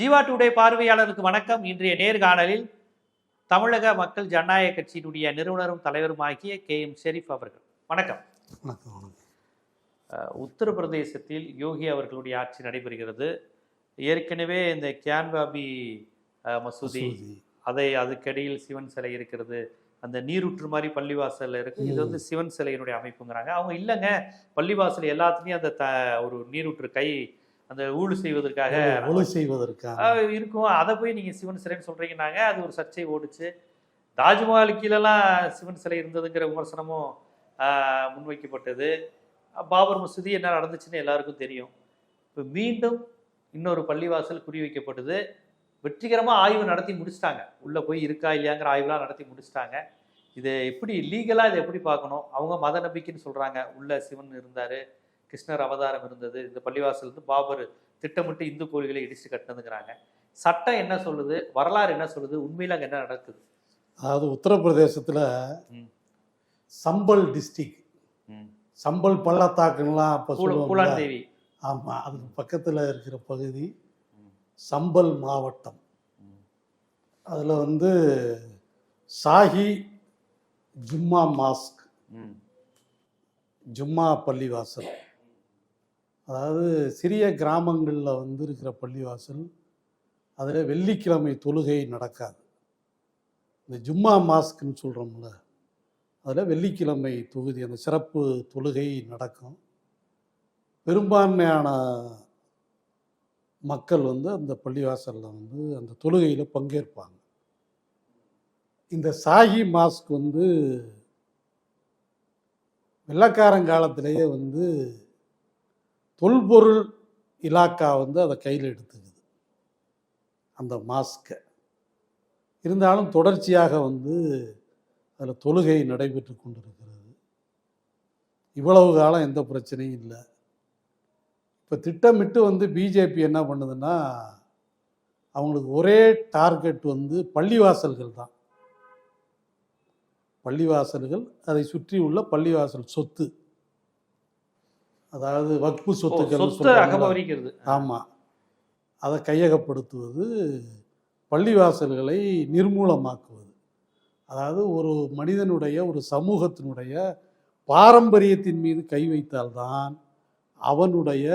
Jeeva today பார்வையாளருக்கு வணக்கம். இன்றைய நேர்காணலில் தமிழக மக்கள் ஜனநாயக கட்சியினுடைய நிறுவனரும் தலைவருமாகிய கே எம் ஷெரீப் அவர்கள். வணக்கம். வணக்கம் உத்தரப்பிரதேசத்தில் யோகி அவர்களுடைய ஆட்சி நடைபெறுகிறது. ஏற்கனவே இந்த கியான்பாபி மசூதி. அதை அதுக்கடியில் சிவன் சிலை இருக்கிறது. அந்த நீரூற்று மாதிரி பள்ளிவாசல்ல இருக்கு. இது வந்து சிவன் சிலையினுடைய அமைப்புங்கிறாங்க. அவங்க இல்லைங்க. பள்ளிவாசல் எல்லாத்துலேயும் அந்த த ஒரு நீரூற்று கை அந்த ஊழு செய்வதற்காக ஒழு செய்வதற்காக. இருக்கும். அதை போய் நீங்கள் சிவன் சிலைன்னு சொல்கிறீங்கன்னாங்க அது ஒரு சர்ச்சை ஓடுச்சு. தாஜ்மஹால் கீழெல்லாம் சிவன் சிலை இருந்ததுங்கிற விமர்சனமும் முன்வைக்கப்பட்டது. பாபர் மசூதி என்ன நடந்துச்சுன்னு எல்லாருக்கும் தெரியும். இப்போ மீண்டும் இன்னொரு பள்ளிவாசல் குறி வைக்கப்பட்டது வெற்றிகரமாக ஆய்வு நடத்தி முடிச்சிட்டாங்க. உள்ளே போய் இருக்கா இல்லையாங்கிற ஆய்வுலாம் நடத்தி முடிச்சிட்டாங்க. இது எப்படி லீகலாக இதை எப்படி பார்க்கணும்? அவங்க மத நம்பிக்கைன்னு சொல்கிறாங்க உள்ள சிவன் இருந்தார். கிருஷ்ணர் அவதாரம் இருந்தது. இந்த பள்ளிவாசல் வந்து பாபர் திட்டமிட்டு இந்து கோயில்களை இடிச்சு கட்டினதுங்கிறாங்க. சட்டம் என்ன சொல்லுது? வரலாறு என்ன சொல்லுது? உண்மையில அங்க என்ன நடக்குது? அதாவது உத்தரப்பிரதேசத்தில். சம்பல் டிஸ்ட்ரிக்ட் சம்பல் பள்ளத்தாக்குலாம் அப்போ சொல்லுவாங்க ஆமாம் அதுக்கு பக்கத்தில் இருக்கிற பகுதி. சம்பல் மாவட்டம். அதில் வந்து சாஹி ஜும்மா மாஸ்க். ஜும்மா பள்ளிவாசல். அதாவது சிறிய கிராமங்களில் வந்து இருக்கிற பள்ளிவாசல் அதில் வெள்ளிக்கிழமை தொழுகை நடக்காது. இந்த ஜும்மா மாஸ்க்னு சொல்கிறோம்ல அதில் வெள்ளிக்கிழமை தொகுதி அந்த சிறப்பு தொழுகை நடக்கும். பெரும்பான்மையான மக்கள் வந்து அந்த பள்ளிவாசலில் வந்து அந்த தொழுகையில் பங்கேற்பாங்க. இந்த சாகி மாஸ்க் வந்து வெள்ளக்காரங்காலத்திலேயே வந்து தொல்பொருள் இலாக்கா வந்து அதை கையில் எடுத்துக்குது. அந்த மாஸ்கை இருந்தாலும் தொடர்ச்சியாக வந்து அதில் தொழுகை நடைபெற்று கொண்டிருக்கிறது. இவ்வளவு காலம் எந்த பிரச்சனையும் இல்லை. இப்போ திட்டமிட்டு வந்து பிஜேபி என்ன பண்ணுதுன்னா அவங்களுக்கு ஒரே டார்கெட் வந்து பள்ளிவாசல்கள் தான். பள்ளிவாசல்கள் அதை சுற்றி உள்ள பள்ளிவாசல் சொத்து. அதாவது வக்பு சொத்துக்கள் சொத்தை ஆமாம் அதை கையகப்படுத்துவது பள்ளிவாசல்களை நிர்மூலமாக்குவது. அதாவது ஒரு மனிதனுடைய ஒரு சமூகத்தினுடைய பாரம்பரியத்தின் மீது கை வைத்தால்தான் அவனுடைய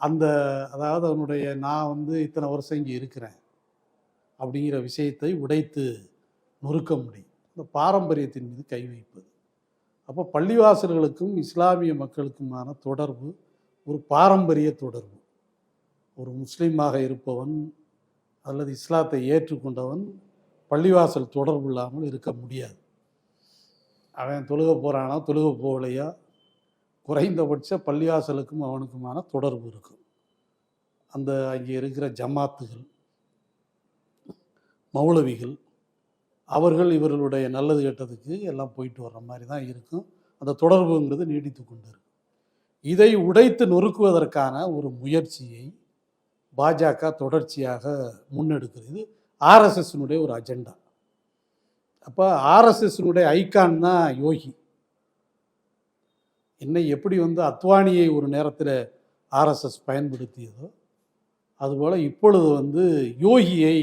அந்த அதாவது அவனுடைய நான் வந்து இத்தனை வருஷம் இங்கே இருக்கிறேன் அப்படிங்கிற விஷயத்தை உடைத்து நொறுக்க முடியும். அந்த பாரம்பரியத்தின் மீது கை வைப்பது. அப்போ பள்ளிவாசல்களுக்கும் இஸ்லாமிய மக்களுக்குமான தொடர்பு ஒரு பாரம்பரிய தொடர்பு. ஒரு முஸ்லீமாக இருப்பவன் அல்லது இஸ்லாத்தை ஏற்றுக்கொண்டவன் பள்ளிவாசல் தொடர்பு இல்லாமல் இருக்க முடியாது. அவன் தொழுக போகிறானா தொழுக போகலையா? குறைந்தபட்ச பள்ளிவாசலுக்கும் அவனுக்குமான தொடர்பு இருக்கும். அந்த அங்கே இருக்கிற ஜமாத்துகள் மௌலவிகள் அவர்கள் இவர்களுடைய நல்லது கெட்டதுக்கு எல்லாம் போயிட்டு வர்ற மாதிரி தான் இருக்கும். அந்த தொடர்புங்கிறது நீடித்து கொண்டு இருக்கும் இதை உடைத்து நொறுக்குவதற்கான ஒரு முயற்சியை பாஜக தொடர்ச்சியாக முன்னெடுக்கிறது. ஆர்எஸ்எஸ்னுடைய ஒரு அஜெண்டா. அப்போ ஆர்எஸ்எஸ்னுடைய ஐகான் தான் யோகி. என்னை எப்படி வந்து அத்வானியை ஒரு நேரத்தில் ஆர்எஸ்எஸ் பயன்படுத்தியதோ அதுபோல் இப்பொழுது வந்து யோகியை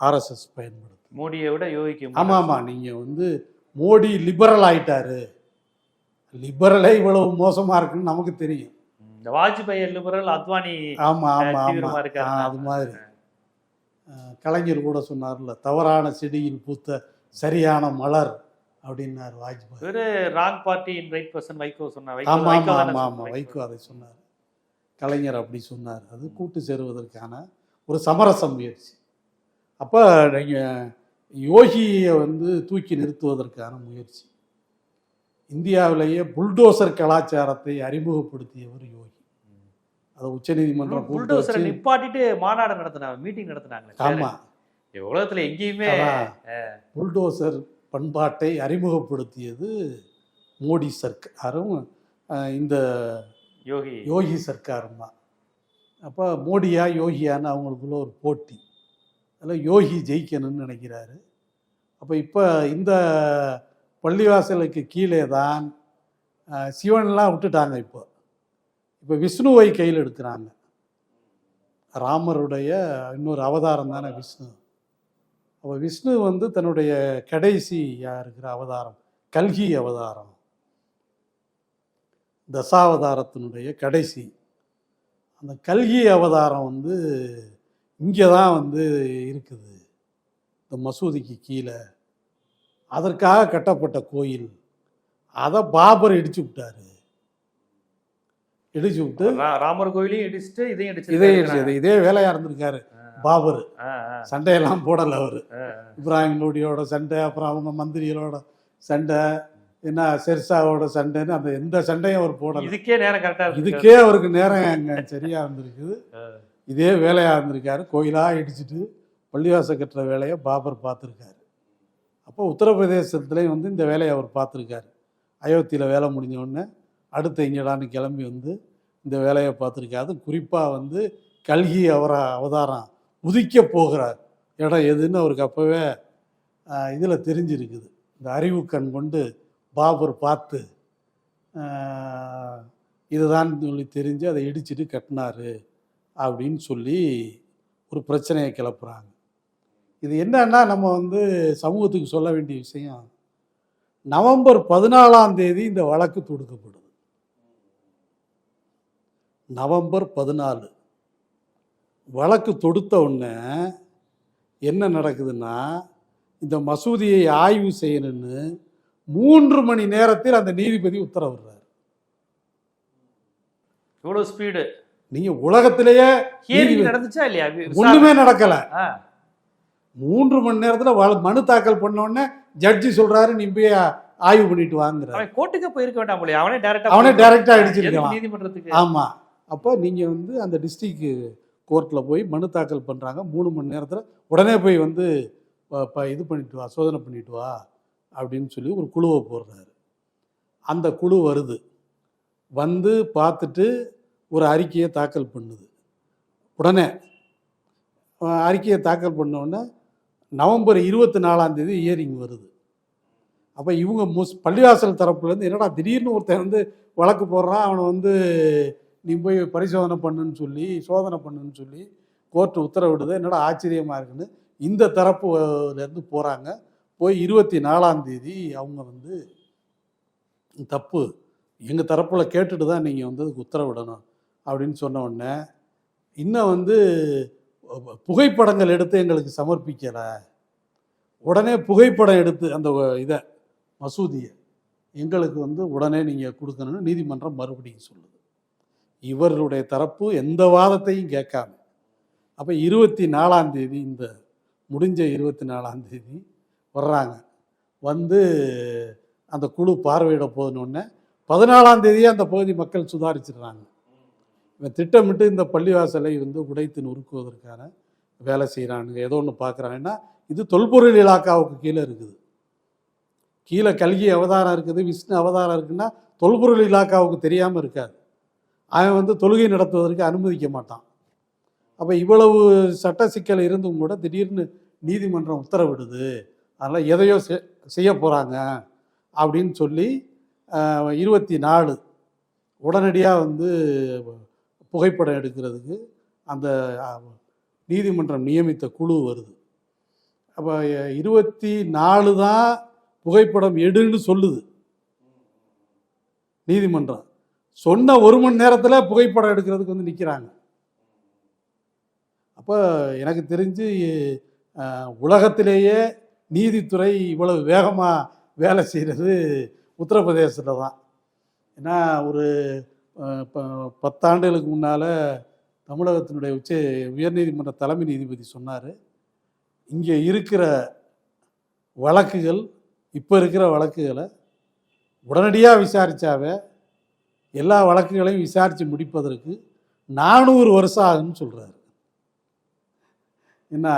ஆர்எஸ்எஸ் பயன்படுத்தும். மோடியை விட யோகிக்கு ஆமாம் ஆமாம் நீங்கள் வந்து மோடி லிபரல் ஆயிட்டாரு. லிபரலே இவ்வளவு மோசமாக இருக்குன்னு நமக்கு தெரியும். இந்த வாஜ்பாய் லிபரல் அத்வானி ஆமாம் ஆமாம் ஆமாம். அது மாதிரி. கலைஞர் கூட சொன்னார்ல தவறான செடியில் பூத்த சரியான மலர் அப்படின்னார் வாஜ்பாய். இவரு wrong party in right person Vaiko சொன்ன வைகோ ஆமாம் ஆமாம் ஆமாம் சொன்னார், ஆமாம் வைகோ. அதை சொன்னார். கலைஞர் அப்படி சொன்னார். அது கூட்டு சேருவதற்கான ஒரு சமரச முயற்சி. அப்போ நீங்கள் யோகியை வந்து தூக்கி நிறுத்துவதற்கான முயற்சி. இந்தியாவிலேயே புல்டோசர் கலாச்சாரத்தை அறிமுகப்படுத்தியவர் யோகி. அதை உச்சநீதிமன்றம் புல்டோசரை நிப்பாட்டிட்டு மாநாடு நடத்தினாங்க மீட்டிங் நடத்தினாங்க ஆமாம் உலகத்துல எங்கேயுமே புல்டோசர் பண்பாட்டை அறிமுகப்படுத்தியது மோடி சர்க்காரும் இந்த யோகி. யோகி சர்க்காரும் தான் அப்போ மோடியா யோகியான்னு அவங்களுக்குள்ள ஒரு போட்டி. அதில் யோகி ஜெயிக்கணும்னு நினைக்கிறாரு. அப்போ இப்போ இந்த பள்ளிவாசலுக்கு கீழே தான் சிவன்லாம் விட்டுட்டாங்க இப்போ. இப்போ விஷ்ணுவை கையில் எடுக்கிறாங்க. ராமருடைய இன்னொரு அவதாரம் தானே விஷ்ணு. அப்போ விஷ்ணு வந்து தன்னுடைய கடைசியாக இருக்கிற அவதாரம் கல்கி அவதாரம். தசாவதாரத்தினுடைய கடைசி. அந்த கல்கி அவதாரம் வந்து இங்கே தான் வந்து இருக்குது. இந்த மசூதிக்கு கீழே. அதற்காக கட்டப்பட்ட கோயில். அதை பாபர் இடிச்சு விட்டாரு. இடிச்சு விட்டு ராமர் கோயிலையும் இடிச்சுட்டு இதையும் இதே இடிச்சு இடிச்சு இதே வேலையா இருந்திருக்காரு பாபர். சண்டையெல்லாம் போடல அவர். இப்ராஹிம் லோடியோட சண்டை அப்புறம் அவங்க மந்திரிகளோட சண்டை என்ன ஷெர்ஷாவோட சண்டைன்னு அந்த எந்த சண்டையும் அவர். போடல. இதுக்கே நேரம் கரெக்டா இருக்கு இதுக்கே அவருக்கு நேரம் சரியா இருந்திருக்குது. இதே வேலையாக இருந்திருக்காரு. கோயிலாக இடிச்சிட்டு பள்ளிவாச கட்டுற வேலையை பாபர் பார்த்துருக்காரு. அப்போ உத்தரப்பிரதேசத்துலேயும் வந்து இந்த வேலையை அவர் பார்த்துருக்காரு. அயோத்தியில் வேலை முடிஞ்ச உடனே இங்கடான்னு கிளம்பி வந்து இந்த வேலையை பார்த்துருக்காரு. குறிப்பாக வந்து கல்கி அவரை அவதாரம் உதிக்க போகிற இடம் எதுன்னு அவருக்கு அப்போவே இதில் தெரிஞ்சிருக்குது. இந்த அறிவு கண் கொண்டு பாபர் பார்த்து இதுதான் சொல்லி தெரிஞ்சு அதை இடிச்சிட்டு கட்டினாரு. அப்படின்னு சொல்லி ஒரு பிரச்சனையை கிளப்புறாங்க. இது என்னன்னா நம்ம வந்து சமூகத்துக்கு சொல்ல வேண்டிய விஷயம் நவம்பர் பதினாலாம் தேதி இந்த வழக்கு தொடுக்கப்படுது. நவம்பர் பதினாலு. வழக்கு தொடுத்த உடனே என்ன நடக்குதுன்னா இந்த மசூதியை ஆய்வு செய்யணும்னு மூன்று மணி நேரத்தில் அந்த நீதிபதி உத்தரவிடுறார். இவ்வளோ ஸ்பீடு நீங்க உலகத்திலேயே நடந்துச்சா இல்லையா? ஒண்ணுமே நடக்கல. மூன்று மணி நேரத்துல மனு தாக்கல் பண்ண உடனே ஜட்ஜி சொல்றாரு நீ போய் ஆய்வு பண்ணிட்டு வாங்குறாரு கோர்ட்டுக்கு போயிருக்க வேண்டாம் போலயே. அவனே டைரக்டா அவனே ஆ அடிச்சிருக்கலாம். நீதிமன்றத்துக்கு. ஆமா. அப்போ நீங்க வந்து அந்த டிஸ்ட்ரிக்ட் கோர்ட்ல போய் மனு தாக்கல் பண்றாங்க. மூணு மணி நேரத்துல உடனே போய் வந்து இது பண்ணிட்டு வா சோதனை பண்ணிட்டு வா அப்படின்னு சொல்லி ஒரு குழுவை போடுறாரு. அந்த குழு வருது. வந்து பார்த்துட்டு ஒரு அறிக்கையை தாக்கல் பண்ணுது. உடனே அறிக்கையை தாக்கல் பண்ணோடனே நவம்பர் இருபத்தி நாலாந்தேதி இயரிங் வருது. அப்போ இவங்க முஸ் பள்ளிவாசல் தரப்புலேருந்து என்னடா திடீர்னு ஒருத்தன் வந்து வழக்கு போடுறான் அவனை வந்து நீ போய் பரிசோதனை பண்ணுன்னு சொல்லி சோதனை பண்ணுன்னு சொல்லி கோர்ட்டு உத்தரவிடுது. என்னடா ஆச்சரியமாக இருக்குன்னு இந்த தரப்புலேருந்து போகிறாங்க போய் இருபத்தி நாலாந்தேதி அவங்க வந்து தப்பு எங்கள் தரப்பில் கேட்டுட்டு தான் நீங்கள் வந்து அதுக்கு உத்தரவிடணும். அப்படின்னு சொன்ன உடனே இன்னும் வந்து புகைப்படங்கள் எடுத்து எங்களுக்கு சமர்ப்பிக்கலை. உடனே புகைப்படம் எடுத்து அந்த இதை மசூதியை எங்களுக்கு வந்து உடனே நீங்கள் கொடுக்கணும்னு நீதிமன்றம் மறுபடியும் சொல்லுது. இவர்களுடைய தரப்பு எந்த வாதத்தையும் கேட்காம அப்போ இருபத்தி நாலாம் தேதி இந்த முடிஞ்ச இருபத்தி நாலாம் தேதி வர்றாங்க. வந்து அந்த குழு பார்வையிட போதுனோடனே பதினாலாம் தேதியே அந்த பகுதி மக்கள் சுதாரிச்சிடுறாங்க. இவன் திட்டமிட்டு இந்த பள்ளிவாசலை வந்து உடைத்து நொறுக்குவதற்கான வேலை செய்கிறானுங்க ஏதோ ஒன்று பார்க்குறாங்கன்னா இது தொல்பொருள் இலாக்காவுக்கு கீழே இருக்குது. கீழே கல்கி அவதாரம் இருக்குது விஷ்ணு அவதாரம் இருக்குன்னா தொல்பொருள் இலாக்காவுக்கு தெரியாமல் இருக்காது. அவன் வந்து தொழுகை நடத்துவதற்கு அனுமதிக்க மாட்டான். அப்போ இவ்வளவு சட்ட சிக்கல் இருந்தும் கூட திடீர்னு நீதிமன்றம் உத்தரவிடுது. அதனால் எதையோ செ- செய்ய போகிறாங்க அப்படின்னு சொல்லி இருபத்தி நாலு உடனடியாக வந்து புகைப்படம் எடுக்கிறதுக்கு அந்த நீதிமன்றம் நியமித்த குழு வருது. அப்போ இருபத்தி நாலு தான் புகைப்படம் எடுன்னு சொல்லுது. நீதிமன்றம். சொன்ன ஒரு மணி நேரத்தில் புகைப்படம் எடுக்கிறதுக்கு வந்து நிற்கிறாங்க அப்போ எனக்கு தெரிஞ்சு உலகத்திலேயே நீதித்துறை இவ்வளவு வேகமாக வேலை செய்கிறது உத்தரப்பிரதேசத்தில் தான். ஏன்னா ஒரு இப்போ பத்தாண்டுகளுக்கு முன்னால் தமிழகத்தினுடைய உச்ச உயர்நீதிமன்ற தலைமை நீதிபதி சொன்னார். இங்கே இருக்கிற வழக்குகள் இப்போ இருக்கிற வழக்குகளை உடனடியாக விசாரித்தாவே எல்லா வழக்குகளையும் விசாரித்து முடிப்பதற்கு நானூறு வருஷம் ஆகும்னு சொல்கிறாரு என்ன?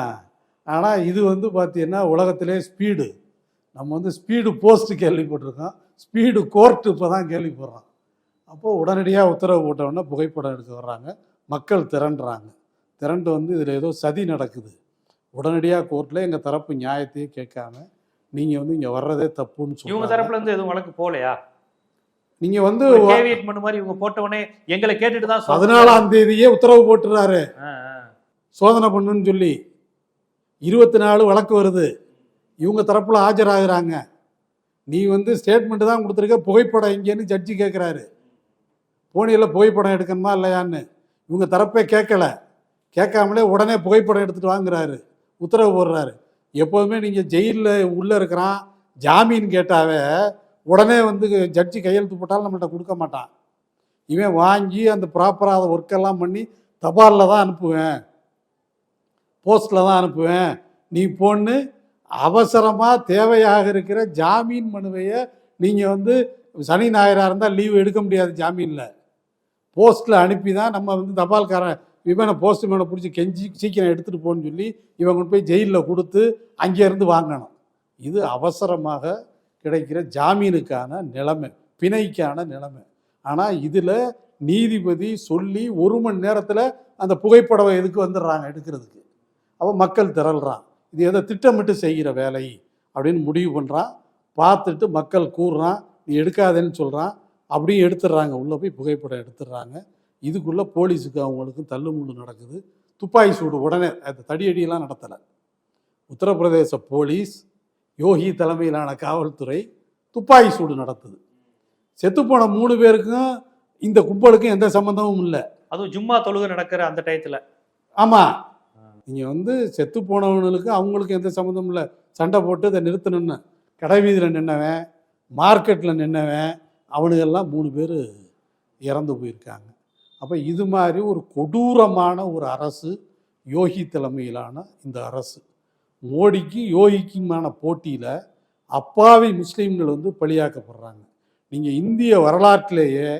ஆனால் இது வந்து பார்த்தீங்கன்னா உலகத்திலே ஸ்பீடு. நம்ம வந்து ஸ்பீடு போஸ்ட்டு கேள்விப்பட்டிருக்கோம். ஸ்பீடு கோர்ட்டு இப்போ தான் கேள்விப்படுறோம். அப்போது உடனடியாக உத்தரவு போட்டவுடனே புகைப்படம் எடுக்க வர்றாங்க. மக்கள் திரண்டுறாங்க. திரண்டு வந்து இதில் ஏதோ சதி நடக்குது. உடனடியாக கோர்ட்டில் எங்கள் தரப்பு நியாயத்தையே கேட்காம நீங்கள் வந்து இங்கே வர்றதே தப்புன்னு இவங்க சொல்லுவாங்க தரப்புல இருந்து எதுவும் வழக்கு போலையா நீங்கள் வந்து கேவியட் பண்ண மாதிரி இவங்க போட்ட உடனே எங்களை கேட்டுட்டு தான். பதினாலாம் தேதியே உத்தரவு போட்டுறாரு. சோதனை பண்ணுன்னு சொல்லி இருபத்தி நாலு வழக்கு வருது. இவங்க தரப்பில் ஆஜராகிறாங்க. நீ வந்து ஸ்டேட்மெண்ட் தான் கொடுத்துருக்க புகைப்படம் எங்கேன்னு ஜட்ஜி கேட்குறாரு போனியில் புகைப்படம் எடுக்கணுமா இல்லையான்னு இவங்க தரப்பே கேட்கல. கேட்காமலே உடனே புகைப்படம் எடுத்துகிட்டு வாங்குறாரு. உத்தரவு போடுறாரு. எப்போதுமே நீங்கள் ஜெயிலில் உள்ளே இருக்கிறான் ஜாமீன் கேட்டாவே உடனே வந்து ஜட்ஜி கையெழுத்து போட்டாலும் நம்மள்ட்ட கொடுக்க மாட்டான். இவன் வாங்கி அந்த ப்ராப்பராக அதை ஒர்க்கெல்லாம் பண்ணி தபாலில் தான் அனுப்புவேன். போஸ்ட்டில் தான் அனுப்புவேன். நீ போன்னு அவசரமாக தேவையாக இருக்கிற ஜாமீன் மனுவையை நீங்கள் வந்து சனி ஞாயிறாக இருந்தால் லீவு எடுக்க முடியாது ஜாமீனில். போஸ்ட்டில் அனுப்பி தான் நம்ம வந்து தபால்காரன் இவனை போஸ்ட்மேனை பிடிச்சி கெஞ்சி சீக்கிரம் எடுத்துகிட்டு போன்னு சொல்லி இவன் கொண்டு போய் ஜெயிலில் கொடுத்து அங்கேருந்து வாங்கணும். இது அவசரமாக கிடைக்கிற ஜாமீனுக்கான நிலைமை பிணைக்கான நிலைமை. ஆனால் இதில் நீதிபதி சொல்லி ஒரு மணி நேரத்தில் அந்த புகைப்படம் எதுக்கு வந்துடுறாங்க எடுக்கிறதுக்கு? அப்போ மக்கள் திரள்றான். இது எதை திட்டமிட்டு செய்கிற வேலை அப்படின்னு முடிவு பண்ணுறான் பார்த்துட்டு மக்கள் கூறுறான். நீ எடுக்காதேன்னு சொல்கிறான் அப்படியும் எடுத்துடுறாங்க. உள்ளே போய் புகைப்படம் எடுத்துடுறாங்க. இதுக்குள்ளே போலீஸுக்கு அவங்களுக்கும் தள்ளுமுள்ளு நடக்குது. துப்பாக்கி சூடு உடனே அந்த தடியடியெல்லாம் நடத்தலை. உத்தரப்பிரதேச போலீஸ் யோகி தலைமையிலான காவல்துறை துப்பாக்கி சூடு நடத்துது. செத்துப்போன மூணு பேருக்கும் இந்த கும்பலுக்கும் எந்த சம்மந்தமும் இல்லை. அதுவும் ஜும்மா தொழுகை நடக்கிற அந்த டயத்துல. ஆமாம் நீங்கள் வந்து செத்து போனவனுக்கு அவங்களுக்கு எந்த சம்மந்தமும் இல்லை. சண்டை போட்டு இதை நிறுத்தணும்னு. கடை வீதியில் நின்னவன் மார்க்கெட்டில் நின்னவன் அவனுங்கெல்லாம் மூணு பேர் இறந்து போயிருக்காங்க. அப்போ இது மாதிரி ஒரு கொடூரமான ஒரு அரசு யோகி தலைமையிலான இந்த அரசு. மோடிக்கு யோகிக்குமான போட்டியில் அப்பாவி முஸ்லீம்கள் வந்து பலியாக்கப்படுறாங்க. நீங்கள் இந்திய வரலாற்றிலேயே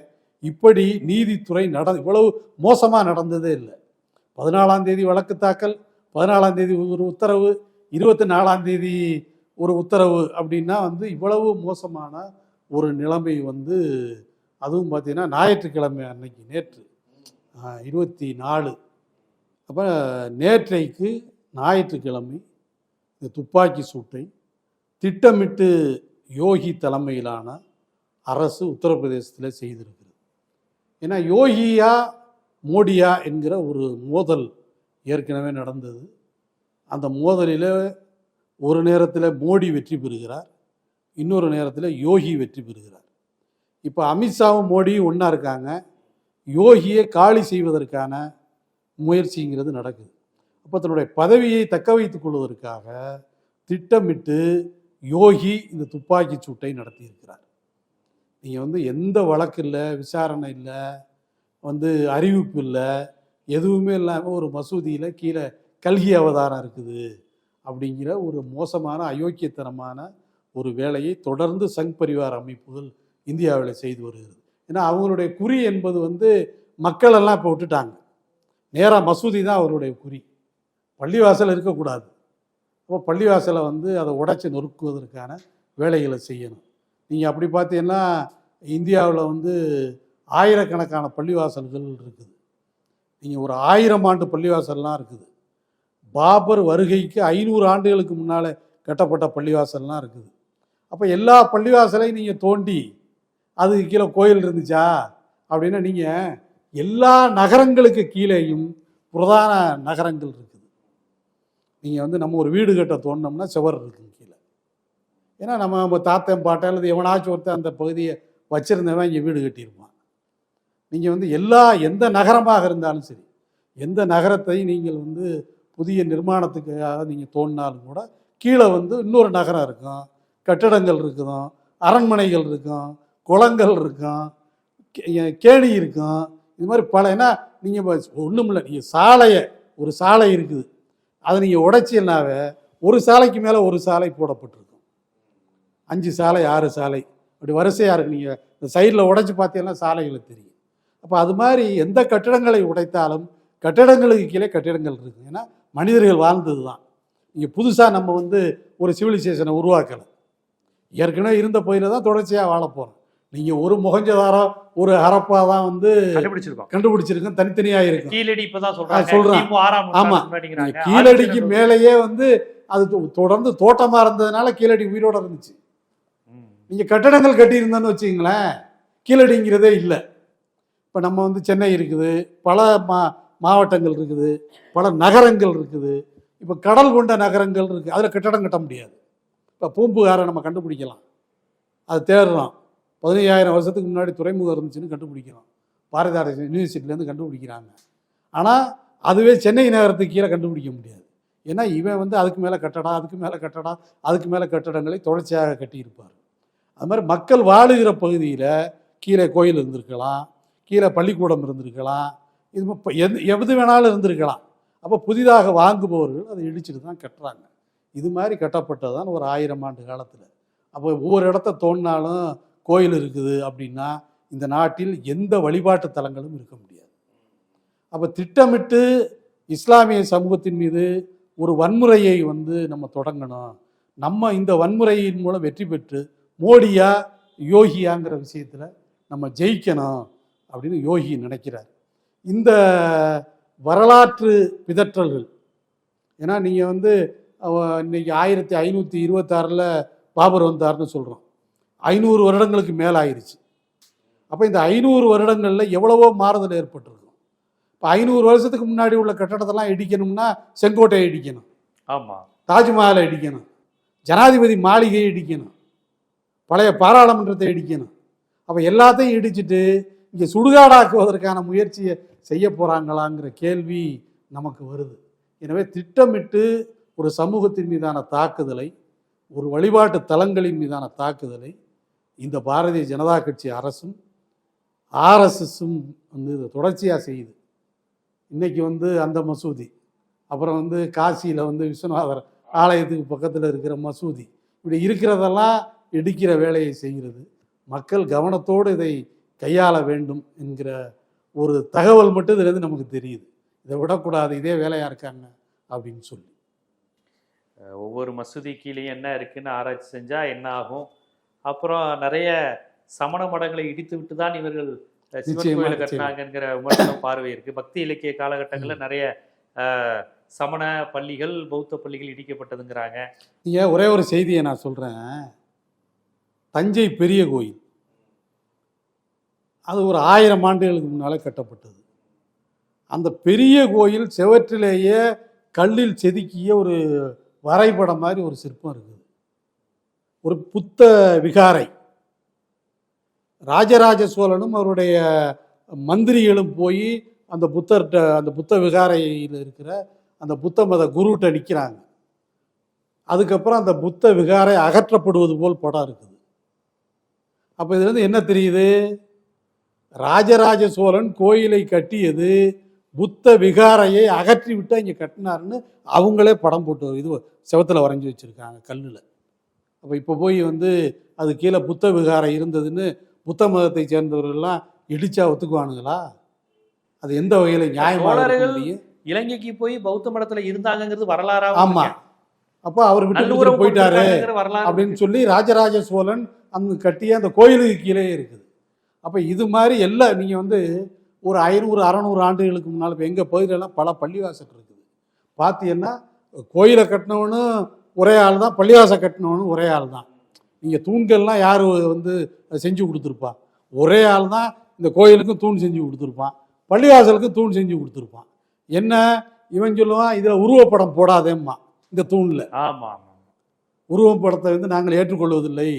இப்படி நீதித்துறை நட இவ்வளவு மோசமாக நடந்ததே இல்லை. பதினாலாம் தேதி வழக்கு தாக்கல் பதினாலாம் தேதி ஒரு உத்தரவு இருபத்தி நாலாம் தேதி ஒரு உத்தரவு அப்படின்னா வந்து இவ்வளவு மோசமான ஒரு நிலைமை வந்து அதுவும் பார்த்தீங்கன்னா ஞாயிற்றுக்கிழமை அன்னைக்கு நேற்று இருபத்தி நாலு. அப்போ நேற்றைக்கு ஞாயிற்றுக்கிழமை இந்த துப்பாக்கி சூட்டை திட்டமிட்டு யோகி தலைமையிலான அரசு உத்தரப்பிரதேசத்தில் செய்திருக்கிறது. ஏன்னா யோகியா மோடியா என்கிற ஒரு மோதல் ஏற்கனவே நடந்தது. அந்த மோதலில் ஒரு நேரத்தில் மோடி வெற்றி பெறுகிறார். இன்னொரு நேரத்தில் யோகி வெற்றி பெறுகிறார். இப்போ அமித்ஷாவும் மோடியும் ஒன்றா இருக்காங்க. யோகியை காலி செய்வதற்கான முயற்சிங்கிறது நடக்குது. அப்போ தன்னுடைய பதவியை தக்க வைத்துக் கொள்வதற்காக திட்டமிட்டு யோகி இந்த துப்பாக்கி சூட்டை நடத்தியிருக்கிறார். நீங்கள் வந்து எந்த வழக்கு இல்லை விசாரணை இல்லை வந்து அறிவிப்பு இல்லை எதுவுமே இல்லாமல் ஒரு மசூதியில் கீழே கல்கி அவதாரம் இருக்குது அப்படிங்கிற ஒரு மோசமான அயோக்கியத்தனமான ஒரு வேலையை தொடர்ந்து சங் பரிவார் அமைப்புகள் இந்தியாவில் செய்து வருகிறது. ஏன்னா அவங்களுடைய குறி என்பது வந்து மக்களெல்லாம் இப்போ விட்டுட்டாங்க. நேராக மசூதி தான் அவருடைய குறி. பள்ளிவாசல் இருக்கக்கூடாது. அப்போ பள்ளிவாசலை வந்து அதை உடைச்சி நொறுக்குவதற்கான வேலைகளை செய்யணும். நீங்கள் அப்படி பார்த்தீங்கன்னா இந்தியாவில் வந்து ஆயிரக்கணக்கான பள்ளிவாசல்கள் இருக்குது. நீங்கள் ஒரு ஆயிரம் ஆண்டு பள்ளிவாசல்லாம் இருக்குது. பாபர் வருகைக்கு ஐநூறு ஆண்டுகளுக்கு முன்னால் கட்டப்பட்ட பள்ளிவாசல்லாம் இருக்குது. அப்போ எல்லா பள்ளிவாசலையும் நீங்கள் தோண்டி அதுக்கு கீழே கோயில் இருந்துச்சா? அப்படின்னா நீங்கள் எல்லா நகரங்களுக்கு கீழேயும் பிரதான நகரங்கள் இருக்குது. நீங்கள் வந்து நம்ம ஒரு வீடு கட்ட தோண்டினோம்னா சுவர் இருக்குங்க கீழே. ஏன்னா நம்ம நம்ம தாத்தன் பாட்டை அல்லது எவனாச்சும் ஒருத்தன் அந்த பகுதியை வச்சுருந்தவன் இங்கே வீடு கட்டியிருப்பான். நீங்கள் வந்து எல்லா எந்த நகரமாக இருந்தாலும் சரி எந்த நகரத்தை நீங்கள் வந்து புதிய நிர்மாணத்துக்காக நீங்கள் தோண்டினாலும் கூட கீழே வந்து இன்னொரு நகரம் இருக்கும். கட்டடங்கள் இருக்கும் அரண்மனைகள் இருக்கும் குளங்கள் இருக்கும் கே- கேணி இருக்கும் இது மாதிரி பல ஏன்னா நீங்கள் ஒன்றும் இல்லை நீங்கள் சாலையை ஒரு சாலை இருக்குது. அதை நீங்கள் உடைச்சினாவே ஒரு சாலைக்கு மேலே ஒரு சாலை போடப்பட்டிருக்கும். அஞ்சு சாலை ஆறு சாலை. அப்படி வரிசையாக இருக்கு. நீங்கள் இந்த சைடில் உடைச்சி பார்த்தீங்கன்னா சாலைகளை தெரியும். அப்போ அது மாதிரி எந்த கட்டிடங்களை உடைத்தாலும் கட்டிடங்களுக்கு கீழே கட்டிடங்கள் இருக்குது ஏன்னா மனிதர்கள் வாழ்ந்தது தான் இங்கே புதுசாக நம்ம வந்து ஒரு சிவிலைசேஷனை உருவாக்கலை. ஏற்கனவே இருந்த பகுதியில் தான் தொடர்ச்சியாக வாழ போகிறோம் நீங்கள் ஒரு முகஞ்சதாரம் ஒரு ஹரப்பா தான் வந்து கண்டுபிடிச்சிருக்கோம் கண்டுபிடிச்சிருக்கோம் தனித்தனியாக இருக்கும் கீழடி இப்பதான் ஆ, சொல்றாங்க சொல்றேன். கிமு ஆறாம் ஆமா. நூற்றாண்டுக்கு முன்னாடிங்கிறாங்க. நீங்க கீழடிக்கு. மேலேயே வந்து அது தொடர்ந்து தோட்டமாக இருந்ததுனால கீழடி உயிரோட இருந்துச்சு. நீங்கள் கட்டடங்கள் கட்டியிருந்தேன்னு வச்சுங்களேன் கீழடிங்கிறதே இல்லை இப்போ நம்ம வந்து சென்னை இருக்குது பல மா மாவட்டங்கள் இருக்குது பல நகரங்கள் இருக்குது இப்போ கடல் கொண்ட நகரங்கள் இருக்குது அதில் கட்டடம் கட்ட முடியாது இப்போ பூம்புகாரை நம்ம கண்டுபிடிக்கலாம். அது தேடுறோம் பதினையாயிரம் வருஷத்துக்கு முன்னாடி துறைமுகம் இருந்துச்சுன்னு கண்டுபிடிக்கிறோம். பாரதியார் யூனிவர்சிட்டிலேருந்து கண்டுபிடிக்கிறாங்க. ஆனால் அதுவே சென்னை நகரத்துக்கு கீழே கண்டுபிடிக்க முடியாது. ஏன்னா இவன் வந்து அதுக்கு மேலே கட்டடம் அதுக்கு மேலே கட்டடம் அதுக்கு மேலே கட்டடங்களை தொடர்ச்சியாக கட்டியிருப்பார். அது மாதிரி மக்கள் வாழுகிற பகுதியில் கீழே கோயில் இருந்திருக்கலாம் கீழே பள்ளிக்கூடம் இருந்திருக்கலாம் இது இப்போ எது எது வேணாலும் இருந்திருக்கலாம். அப்போ புதிதாக வாங்குபவர்கள் அதை இடிச்சிட்டு தான் கட்டுறாங்க. இது மாதிரி கட்டப்பட்டதான் ஒரு ஆயிரம் ஆண்டு காலத்தில். அப்போ ஒவ்வொரு இடத்த தோணினாலும் கோயில் இருக்குது அப்படின்னா இந்த நாட்டில் எந்த வழிபாட்டு தலங்களும் இருக்க முடியாது. அப்போ திட்டமிட்டு இஸ்லாமிய சமூகத்தின் மீது ஒரு வன்முறையை வந்து நம்ம தொடங்கணும். நம்ம இந்த வன்முறையின் மூலம் வெற்றி பெற்று மோடியா யோகியாங்கிற விஷயத்தில் நம்ம ஜெயிக்கணும் அப்படின்னு யோகி நினைக்கிறார். இந்த வரலாற்று பிதற்றல்கள் ஏன்னா நீங்கள் வந்து இன்னைக்கு ஆயிரத்தி ஐநூற்றி இருபத்தாறில் பாபர் வந்தார்னு சொல்கிறோம் ஐநூறு வருடங்களுக்கு மேலே ஆயிருச்சு. அப்போ இந்த ஐநூறு வருடங்களில் எவ்வளவோ மாறுதல் ஏற்பட்டிருக்கும். இப்போ ஐநூறு வருஷத்துக்கு முன்னாடி உள்ள கட்டடத்தெல்லாம் இடிக்கணும்னா செங்கோட்டையை இடிக்கணும். ஆமா. தாஜ்மஹாலை இடிக்கணும். ஜனாதிபதி மாளிகையை இடிக்கணும். பழைய பாராளுமன்றத்தை இடிக்கணும். அப்போ எல்லாத்தையும் இடிச்சிட்டு இங்கே சுடுகாடாக்குவதற்கான முயற்சியை செய்ய போகிறாங்களாங்கிற கேள்வி நமக்கு வருது. எனவே திட்டமிட்டு ஒரு சமூகத்தின் மீதான தாக்குதலை ஒரு வழிபாட்டு தலங்களின் மீதான தாக்குதலை இந்த பாரதிய ஜனதா கட்சி அரசும் ஆர்எஸ்எஸும் வந்து இதை தொடர்ச்சியாக செய்யுது. இன்றைக்கி வந்து அந்த மசூதி அப்புறம் வந்து காசியில் வந்து விஸ்வநாதர் ஆலயத்துக்கு பக்கத்தில் இருக்கிற மசூதி இப்படி இருக்கிறதெல்லாம் இடிக்கிற வேலையை செய்கிறது. மக்கள் கவனத்தோடு இதை கையாள வேண்டும் என்கிற ஒரு தகவல் மட்டும் இதுலேருந்து நமக்கு தெரியுது. இதை விடக்கூடாது இதே வேலையாக இருக்காங்க அப்படின்னு சொல்லி. ஒவ்வொரு மசூதி கீழேயும் என்ன இருக்குன்னு ஆராய்ச்சி செஞ்சா என்ன ஆகும்? அப்புறம் நிறைய சமண மடங்களை இடித்து விட்டு தான் இவர்கள் சிவன் கோயிலை நிச்சயமா. கட்டினாங்கங்கிற விமர்சனம் பார்வை இருக்கு. பக்தி இலக்கிய காலகட்டங்களில் நிறைய சமண பள்ளிகள் பௌத்த பள்ளிகள் இடிக்கப்பட்டதுங்கிறாங்க. நீங்கள் ஒரே ஒரு செய்தியை நான் சொல்கிறேன் தஞ்சை பெரிய கோயில். அது ஒரு ஆயிரம் ஆண்டுகளுக்கு முன்னால் கட்டப்பட்டது. அந்த பெரிய கோயில் செவற்றிலேயே கல்லில் செதுக்கிய ஒரு வரைபடம் மாதிரி ஒரு சிற்பம் இருக்குது. ஒரு புத்த விகாரை. ராஜராஜ சோழனும் அவருடைய மந்திரிகளும் போய் அந்த புத்தர்கிட்ட அந்த புத்த விகாரையில் இருக்கிற அந்த புத்த மத குருட்ட நிற்கிறாங்க அதுக்கப்புறம் அந்த புத்த விகாரை அகற்றப்படுவது போல் படம் இருக்குது. அப்போ இதுலேருந்து என்ன தெரியுது? ராஜராஜ சோழன் கோயிலை கட்டியது புத்த விகாரையை அகற்றி விட்டு இங்கே கட்டினாருன்னு அவங்களே படம் போட்டு இது செவத்தில் வரைஞ்சி வச்சுருக்காங்க கல்லில். அப்போ இப்போ போய் வந்து அது கீழே புத்த விகாரை இருந்ததுன்னு புத்த மதத்தை சேர்ந்தவர்கள்லாம் இடிச்சா ஒத்துக்குவானுங்களா? அது எந்த வகையில் நியாயமாக இலங்கைக்கு போய் பௌத்த மடத்துல இருந்தாங்கங்கிறது வரலாறா ஆமா. அப்போ அவர் விட்டு போயிட்டாரு அப்படின்னு சொல்லி ராஜராஜ சோழன் அந்த கட்டிய அந்த கோயிலுக்கு கீழே இருக்குது. அப்போ இது மாதிரி எல்லாம் நீங்கள் வந்து ஒரு ஐநூறு அறநூறு ஆண்டுகளுக்கு முன்னால் இப்போ எங்கள் பகுதியிலலாம் பல பள்ளிவாசல் இருக்குது. பார்த்தீங்கன்னா கோயிலை கட்டினவனும் ஒரே ஆள் தான் பள்ளிவாசல் கட்டினவனும் ஒரே ஆள் தான். நீங்கள் தூண்கள்லாம் யார் வந்து செஞ்சு கொடுத்துருப்பா? ஒரே ஆள் தான் இந்த கோயிலுக்கும் தூண் செஞ்சு கொடுத்துருப்பான். பள்ளிவாசலுக்கும் தூண் செஞ்சு கொடுத்துருப்பான். என்ன? இவன் சொல்லுவான் இதில் உருவப்படம் போடாதேம்மா இந்த தூணில். ஆமா ஆமா உருவம் படத்தை வந்து நாங்கள் ஏற்றுக்கொள்வதில்லை.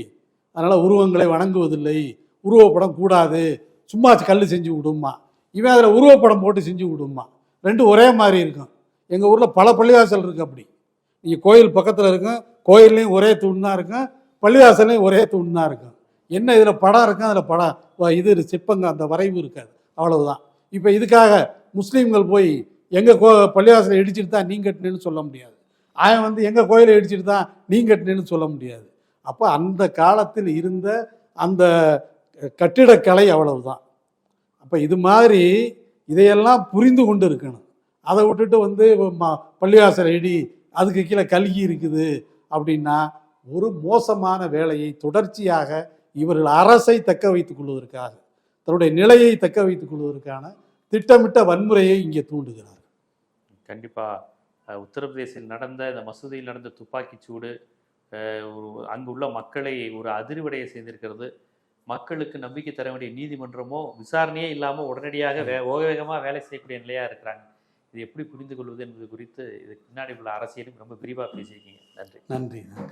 அதனால் உருவங்களை வணங்குவதில்லை. உருவப்படம் கூடாது. சும்மா கல் செஞ்சு விடுமா இவன் அதில் உருவப்படம் போட்டு செஞ்சு விடுமா ரெண்டும் ஒரே மாதிரி இருக்கும். எங்கள் ஊரில் பல பள்ளிவாசல் இருக்குது அப்படி. நீங்கள் கோயில் பக்கத்தில் இருக்கும் கோயில்லையும் ஒரே தூண் தான் இருக்கும் பள்ளிவாசல்லையும் ஒரே தூண் தான் இருக்கும். என்ன இதில் படம் இருக்கும் அதில் படம் இது சிற்பங்க அந்த வரைவு இருக்காது. அவ்வளவுதான். இப்போ இதுக்காக முஸ்லீம்கள் போய் எங்கள் கோ பள்ளிவாசலை இடிச்சிட்டு தான் நீ கட்டினேன்னு சொல்ல முடியாது. அவன் வந்து எங்கள் கோயிலை இடிச்சிட்டு தான் நீ கட்டினேன்னு சொல்ல முடியாது. அப்போ அந்த காலத்தில் இருந்த அந்த கட்டிடக்கலை அவ்வளவுதான். அப்போ இது மாதிரி இதையெல்லாம் புரிந்து கொண்டு இருக்கணும் அதை விட்டுட்டு வந்து பள்ளிவாசல் இடி அதுக்கு கீழே கல்கி இருக்குது அப்படின்னா ஒரு மோசமான வேலையை தொடர்ச்சியாக இவர்கள் அரசை தக்க வைத்துக் கொள்வதற்காக தன்னுடைய நிலையை தக்க வைத்துக் கொள்வதற்கான திட்டமிட்ட வன்முறையை இங்கே தூண்டுகிறார் கண்டிப்பாக உத்தரப்பிரதேசத்தில் உத்தரப்பிரதேசில் நடந்த இந்த மசூதியில் நடந்த துப்பாக்கிச் சூடு ஒரு அங்குள்ள மக்களை ஒரு அதிர்வடைய செய்திருக்கிறது. மக்களுக்கு நம்பிக்கை தர வேண்டிய நீதிமன்றமோ விசாரணையே இல்லாமல் உடனடியாக வே வேக வேலை செய்யக்கூடிய நிலையாக இருக்கிறாங்க. இது எப்படி புரிந்து கொள்வது என்பது குறித்து இதுக்கு பின்னாடி உள்ள அரசியலும் ரொம்ப விரிவாக பேசியிருக்கீங்க. நன்றி. நன்றி நன்றி.